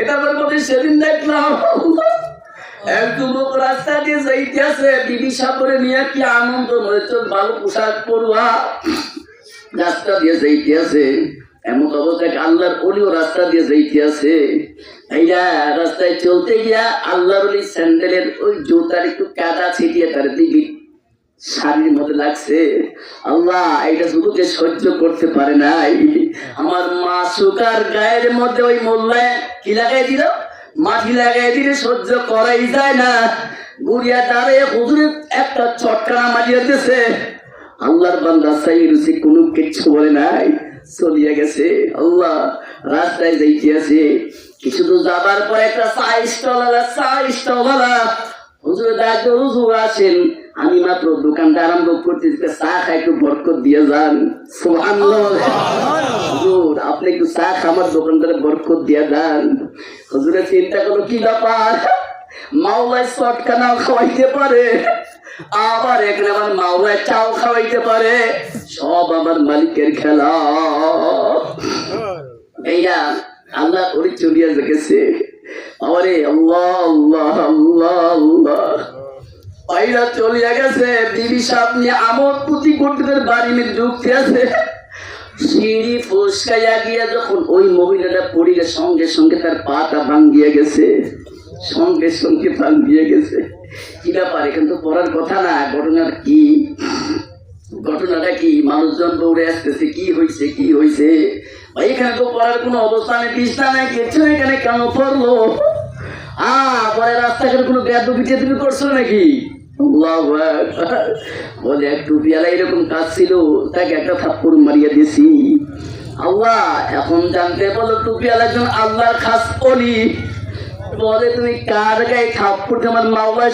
এটা সেদিন দেখলাম এক যুবক রাস্তা দিয়ে যাইতেছে, বিবি সাপরে নিয়ে কি আনন্দ হয়েছে ভালো পোশাক পড়ুয়া রাস্তা দিয়ে যাইতেছে, এমন অবস্থায় আল্লাহর অলিও রাস্তা দিয়ে যাইতেছে। এইরা রাস্তায় চলতে গিয়া আল্লাহর অলি স্যান্ডেলের ওই জুতার একটু কাদা ছিটিয়ে তার দিবি। শাড়ির মধ্যে লাগছে। আল্লাহ, এটা শুধুকে সহ্য করতে পারে নাই। আমার মা সুকার গায়ের মধ্যে ওই মোল্লায় কি লাগাই দিল? মাটি লাগাই দিলে সহ্য করাই যায় না। গুড়িয়া দাঁড়িয়ে একটা চটকানা মারিয়ে দিতেছে আল্লাহর বান্দা সাই রুচি কোনো কিচ্ছু বলে নাই। চলিয়া গেছে। আল্লাহ, রাস্তায় যাইতে আছে। কিছু দূর যাবার পর একটা চা স্টল চা স্টল হুজুর দায়িত্ব হুজুর আসেন। আমি মাত্র দোকানটা আরম্ভ করতে দিতে চা খাই, একটু বরকত দিয়ে যান। হুজুর, আপনি একটু চা খামার দোকানটারে বরকত দিয়ে দেন। হুজুরের চিন্তা করো কি ব্যাপার? মাওলায় চটকানাও খাওয়াইতে পারে? আবার এখানে আমার মাওলায় চাও খাওয়াইতে পারে? সব আমার মালিকের খেলা। এইয়া আল্লাহ ওরে চলিয়া গেছে। আমারে আল্লাহ আল্লাহ আল্লাহ আল্লাহ। পাইরা চলিয়া গেছে বিবি সাপ নিয়ে আমর পুঁতি কুটিদের বাড়ি মে ঢুকতে আছে। সিঁড়ি ফুসকাইয়া গিয়া যখন ওই মহিলাটা পড়িলে সঙ্গে সঙ্গে তার পাটা ভাঙ্গিয়া গেছে সঙ্গে সঙ্গে ভাঙ্গিয়া গেছে। কি ব্যাপার এখানে তো পড়ার কথা না ঘটনার কি? ঘটনাটা কি? মানুষজন দৌড়ে আসতেছে কি হয়েছে কি হয়েছে এখানে তো পড়ার কোনো অবস্থানে বিস্তা নাই কিছু নেই, এখানে কেন পড়ল? আ পরে রাস্তাঘাটে কোনো ব্যাধ পিছিয়ে তুমি করছ নাকি। বলে, এক টুপিওয়ালা এরকম কাজ ছিল তাকে একটা দিছি। আল্লাহ, এখন জানতে বলো টুপিওয়ালা একজন আল্লাহর খাস অলি বলে, তুমি কার গায়ে আমার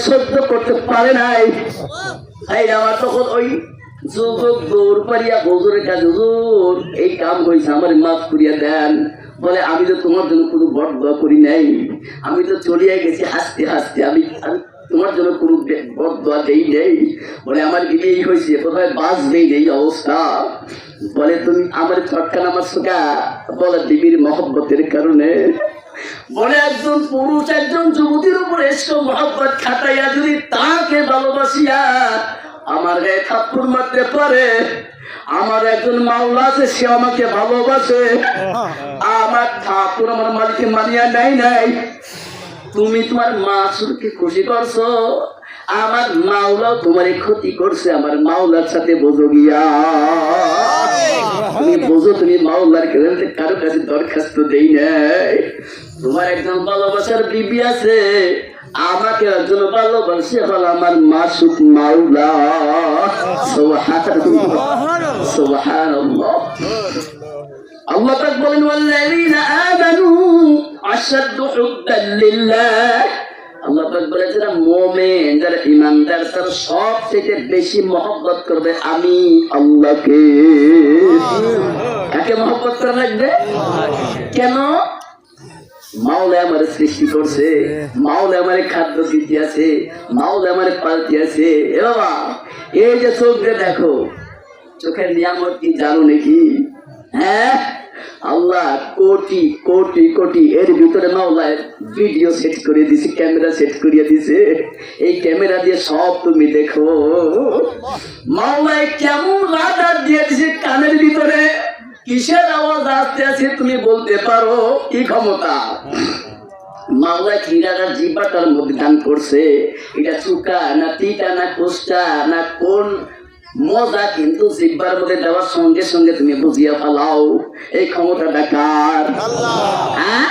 সহ্য করতে পারে নাই? এই আমার তখন ওই যুবক দৌড় পারিয়া হুজুরের কাছে এই কাম হয়েছে আমার মাফ করিয়া দেন। বলে, আমি তো তোমার জন্য কোনো দোয়া করি নাই। আমি তো চলিয়া গেছি হাসতে হাসতে। আমি তোমার জন্য কোনো বট দোয়া দেই নেই। বলে আমার বিয়ে এই হয়েছে। কোথায় বাস নেই এই অবস্থা। বলে তুমি আমার ছটকা নামার সোকা বলে দেবীর মহব্বতের কারণে। বলে একজন পুরুষ একজন যুবতীর উপর এসব মহব্বত খাটাইয়া যদি তাকে ভালোবাসিয়া আমার গায়ে থাপ্পড় মারতে পারে আমার একজন মাওলা আছে সে আমাকে ভালোবাসে। আমার ঠাকুর আমার মালিকে মানিয়া নাই নাই। তুমি তোমার মাসুরকে খুশি করছ, আমার মাওলাও তোমার ক্ষতি করছে, আমার মাওলার সাথে বোঝো গিয়া। তুমি বোঝো তুমি মাওলার কারও কাছে দরখাস্ত দেই নাই। তোমার একজন ভালোবাসার বিবি আছে, আমাকে একজন ভালোবাসে হল আমার মাসুক মাওলা। সুবহানাল্লাহ। সুবহানাল্লাহ। আল্লাহ পাক বলেন, ওয়াল্লাযীনা আমানু আশাদ্দু হুব্বান লিল্লাহ। আল্লাহ পাক বলে যারা মুমিন, যারা ঈমানদার, তারা সবথেকে বেশি মহব্বত করবে আমি আল্লাহকে। কাকে মহব্বত করা লাগবে? কেন? মাওলা আমার সৃষ্টি করছে মাওলা আমার খাদ্য দিতে আছে মাওলা আমার পালতে আছে। এ বাবা, এই যে চোখ দেখো, চোখের নিয়ামত কি জানো নাকি? হ্যাঁ? আল্লাহ কোটি কোটি কোটি। এর ভিতরে মাওলায় ভিডিও সেট করে দিছে ক্যামেরা সেট করিয়ে দিছে। এই ক্যামেরা দিয়ে সব তুমি দেখো। মাওলায় কেমন রাডার দিয়ে দিছে কানের ভিতরে? কিসের আওয়াজ আসতে আছে তুমি বলতে পারো? কি ক্ষমতা? মাওলা কিরাটার জিব্বাটার মধ্যে দান করছে? এটা চুকা না তিটা না কোষ্টা, না কোন মজা কিন্তু জিব্বার মধ্যে দেওয়ার সঙ্গে সঙ্গে তুমি বুঝিয়া ফেলাও। এই ক্ষমতাটা কার হ্যাঁ?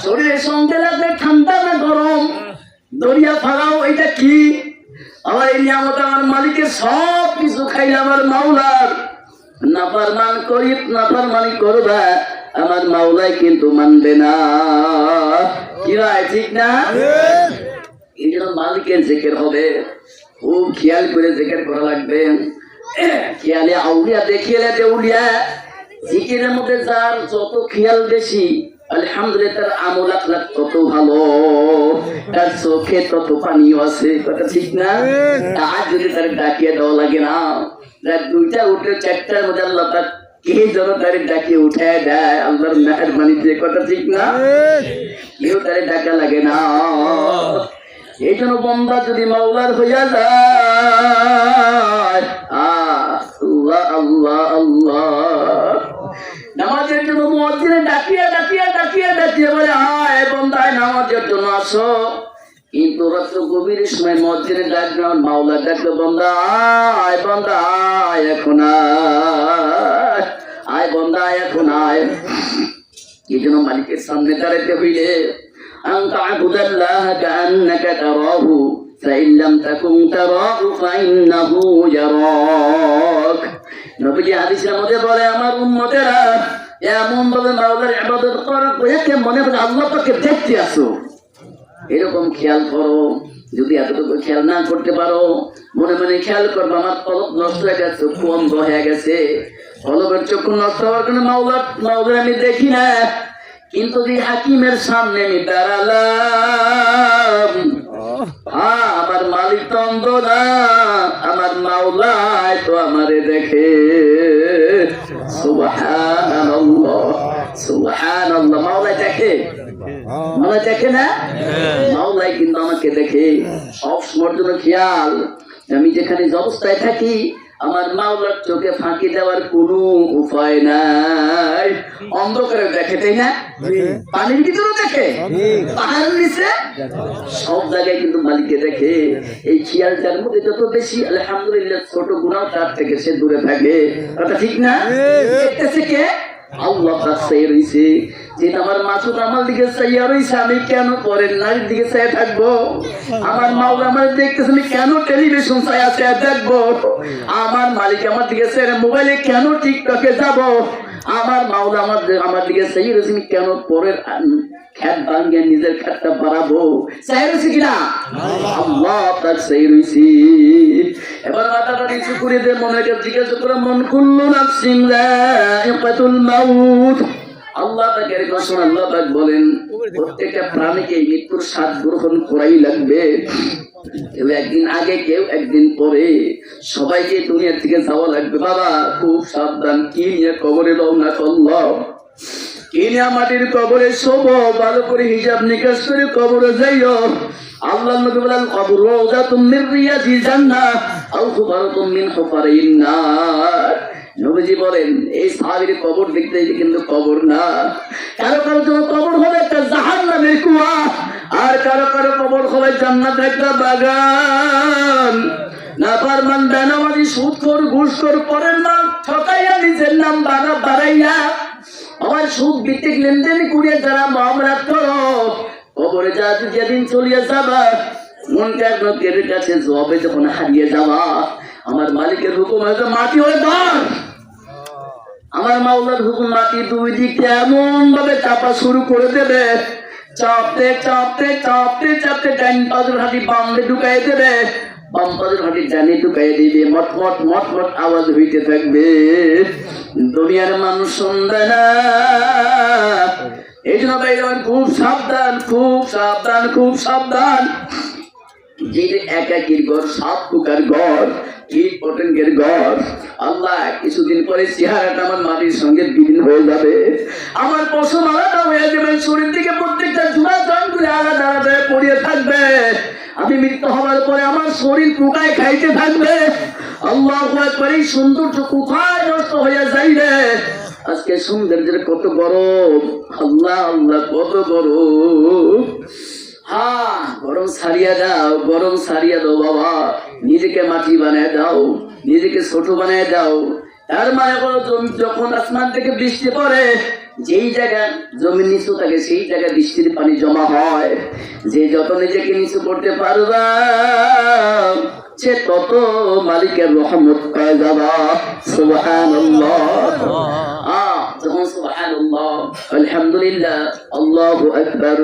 শরীরের সঙ্গে লাগবে ঠান্ডা না গরম? দরিয়া ফালাও এটা কি? আমার এই নিয়ামত আমার মালিকের সব কিছু খাইলে আমার মাওলার। নাফারমান করি নাফারমানি করবা আমার মাওলাই কিন্তু মানবে না। কি ঠিক না? এই জন্য মালিকের জেকের হবে। খুব খেয়াল করে জেকের করা লাগবে। খেয়ালে আউলিয়া দেখিয়ে দেউলিয়া জিকিরের মধ্যে যার যত খেয়াল বেশি আলহামদুলিল্লাহ তার আমল আখলাক তত ভালো। তার চোখে তত পানিও আছে কথা ঠিক না? আজ যদি তার ডাকিয়ে দেওয়া লাগে না রাত দুইটা উঠে চারটার মধ্যে আল্লাহ তার কে যেন তারে ডাকে উঠে দেয় আল্লাহর মেহরবানি কথা ঠিক না? কেউ তারে ডাকা লাগে না। এই জন্য বন্দা যদি মাওলার হইয়া যায়, আল্লাহ আল্লাহ আল্লাহ। নামাজের জন্য মসজিদে ডাকিয়া ডাকিয়া ডাকিয়া ডাকিয়া বলে, আয় বন্দায় নামাজের জন্য আসো। কিন্তু রাত্র গভীরের সময় মসজিদে ডাক যখন মাওলা ডাকলো বন্দা আয় বন্দা আয়, এখন আয় বন্দা এখন আয়। এই জন্য মালিকের সামনে দাঁড়াতে হইলে أن تعبد الله كأنك تراه فإن لم تكن تراه فإنه يراك নবীজি হাদিসের মধ্যে বলে আমার উম্মতেরা এমন ভাবে মাওলার ইবাদত করো একে মনে করে আল্লাহ পাকে দেখতে আসো এরকম খেয়াল করো যদি এতটুকু খেয়াল না করতে পারো মনে মনে খেয়াল করবো আমার কলব নষ্ট হয়ে গেছে চক্ষু অন্ধ হয়ে গেছে কলবের চক্ষু নষ্ট হওয়ার কারণে মাওলা মাওলা আমি দেখি না কিন্তু যে হাকিমের সামনে আমি দাঁড়ালাম। হ্যাঁ আমার মালিক তো অন্ধ না আমার মাওলায় তো আমারে দেখে। সুবহানাল্লাহ সুবহানাল্লাহ। মাওলায় দেখে? মাওলা দেখে না? মাওলাই কিন্তু আমাকে দেখে। সব সময়ের জন্য খেয়াল আমি যেখানে অবস্থায় থাকি আমার মাওলার চোখে ফাঁকি দেওয়ার কোনো উপায় নাই। অন্ধকারে দেখে তাই না? পানির ভিতরে দেখে। পাহাড় নিচে। সব জায়গায় কিন্তু মালিককে দেখে। এই খেয়াল যার মধ্যে যত বেশি আলহামদুলিল্লাহ ছোট গুণাও তার থেকে সে দূরে থাকে। কথা ঠিক না? দেখতেছে কে? আল্লাহ পাক চাইয়া রইছে যে আমার মাসুদ আমার দিকে চাইয়া কেন পরের নারীর দিকে চাইয়া থাকব? আমার মাওলা আমার দেখতেছে, আমি কেন টেলিভিশন চাইয়া চাইয়া দেখব আমার মালিক আমার দিকে মোবাইলে কেন টিকটকে যাব? আমার মাওলা আমার আমার দিকে চাইয়া রয়েছে আমি কেন পরের খ্যাত ভাঙ্গে নিজের খ্যাতটা বাড়াবো? চাই রয়েছে কিনা? আল্লাহ তার চাই রয়েছি এবার মাথাটা নিচু করে দে মনেকে জিজ্ঞাসা করে, মন কুল্লু নাফসিন যায়িকাতুল মাউত। আল্লাহ ঘোষণা আল্লাহ বলেন, প্রত্যেকটা প্রাণীকে মৃত্যুর স্বাদ গ্রহণ করাই লাগবে। কেউ একদিন আগে, কেউ একদিন পরে। সবাইকে থেকে যাওয়া লাগবে। বাবা, খুব সাবধান। কি নিয়ে কবরে কিনা মাটির কবরে শোভ ভালো করে হিসাব নিকাশ করে কবরে যাইও। আল্লাহ নবী বলেন, কবর মিন রিয়াজিল জান্নাহ আও খুবারাতুম মিন হুফারিন নবীজি বলেন, এই সাহাবীর কবর দেখতে কিন্তু কবর না। কারও কারও কবর হবে একটা জাহান্নামের কুয়া, আর কারও কারও কবর হবে জান্নাতের একটা বাগান। না পারমান বেনামাজি সুদ কর ঘুষ কর পরের নাম ঠকাইয়া নিজের নাম বাড়া বাড়াইয়া আমার সুদ ভিত্তিক লেনদেন করিয়া যারা মামলা করো, কবরে যা যেদিন চলিয়া যাবা মনকার লোকের কাছে জবে যখন হারিয়ে যাওয়া, আমার মালিকের হুকুম হয়তো মাটি হয়ে ধর আমার মাওলার হুকুম মাটি দুই দিকে এমন ভাবে চাপা শুরু করে দেবে। চাপতে চাপতে চাপতে চাপতে ডাইন পাজের হাতি বামে ঢুকাই দেবে। বাম পাজের হাতি ডানে ঢুকাই দিবে মট মট মট মট আওয়াজ হইতে থাকবে। দুনিয়ার মানুষ শুনবে না। এই জন্য ভাই খুব সাবধান খুব সাবধান খুব সাবধান। যে একাকির ঘর, সাত পোকার ঘর পতঙ্গের ঘর কিছুদিন পরে আমার মাটির সঙ্গে যাবে। আমার আলাদা হয়ে যাবে, শরীর থেকে প্রত্যেকটা আলাদা আলাদা থাকবে। আমি মৃত্যু হওয়ার পরে আমার শরীর পোকায় খাইতে থাকবে। আল্লাহ এই সৌন্দর্য কোথায় নষ্ট হয়ে যাইবে আজকে সৌন্দর্যের কত গরম, আল্লাহ আল্লাহ, কত গরম। গরম সারিয়া দাও, গরম সারিয়া দাও বাবা। নিজেকে মাটি বানায় দাও, নিজেকে ছোট বানায় দাও। তার মানে যখন আসমান থেকে বৃষ্টি পড়ে, যেই জায়গা নিচু থাকে, সেই জায়গায় বৃষ্টির পানি জমা হয়। যে যত নিজেকে নিচু করতে পারবা, সে তত মালিকের রহমত পায় যাবা সুবহানাল্লাহ। যখন সুবহানাল্লাহ, আলহামদুলিল্লাহ, আল্লাহু আকবার